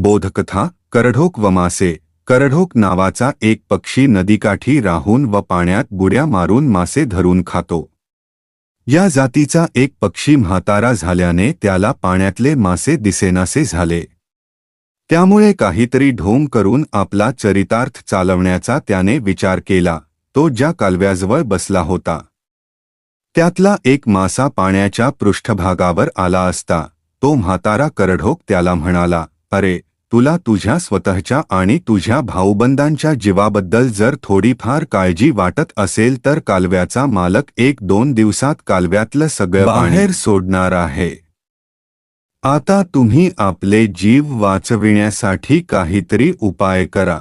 बोधकथा करढोक व मासे करढोक नावाचा एक पक्षी नदीकाठी राहून व पाण्यात बुड्या मारून मासे धरून खातो. या जातीचा एक पक्षी म्हातारा झाल्याने त्याला पाण्यातले मासे दिसेनासे झाले. त्यामुळे काहीतरी ढोंग करून आपला चरितार्थ चालवण्याचा त्याने विचार केला तो ज्या कालव्याजवळ बसला होता. त्यातला एक मासा पाण्याच्या पृष्ठभागावर आला असता तो म्हातारा करढोक त्याला म्हणाला अरे तुला तुझ्या स्वतःच्या आणि तुझ्या भाऊबंदांच्या जीवाबद्दल जर थोडीफार काळजी वाटत असेल तर कालव्याचा मालक एक दोन दिवसात कालव्यातलं सगळं बाहेर सोडणार आहे. आता तुम्ही आपले जीव वाचविण्यासाठी काहीतरी उपाय करा.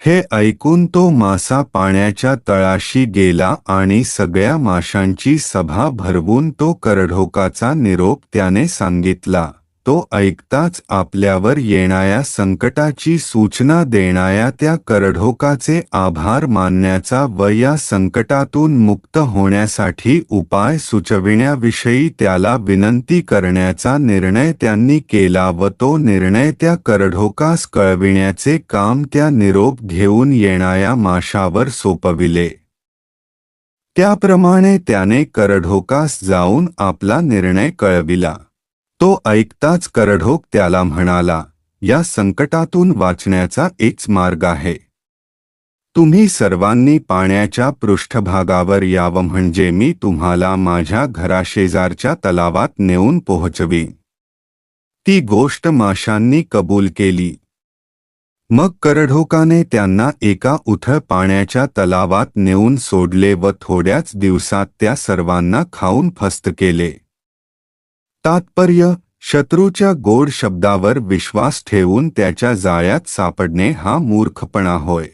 हे ऐकून तो मासा पाण्याच्या तळाशी गेला आणि सगळ्या माशांची सभा भरवून तो करढोकाचा निरोप त्याने सांगितला. तो ऐकताच आपल्यावर येणाऱ्या संकटाची सूचना देणाऱ्या त्या करढोकाचे आभार मानण्याचा व या संकटातून मुक्त होण्यासाठी उपाय सुचविण्याविषयी त्याला विनंती करण्याचा निर्णय त्यांनी केला व तो निर्णय त्या करढोकास कळविण्याचे काम त्या निरोप घेऊन येणाऱ्या माशावर सोपविले. त्याप्रमाणे त्याने करढोकास जाऊन आपला निर्णय कळविला. तो ऐकताच करढोक त्याला म्हणाला या संकटातून वाचण्याचा एकच मार्ग आहे. तुम्ही सर्वांनी पाण्याच्या पृष्ठभागावर यावं म्हणजे मी तुम्हाला माझ्या घराशेजारच्या तलावात नेऊन पोहोचवी ती गोष्ट माशांनी कबूल केली. मग करढोकाने त्यांना एका उथळ पाण्याच्या तलावात नेऊन सोडले व थोड्याच दिवसात त्या सर्वांना खाऊन फस्त केले. तात्पर्य शत्रूच्या गोड शब्दावर विश्वास ठेवून त्याच्या जाळ्यात सापडणे हा मूर्खपणा होय.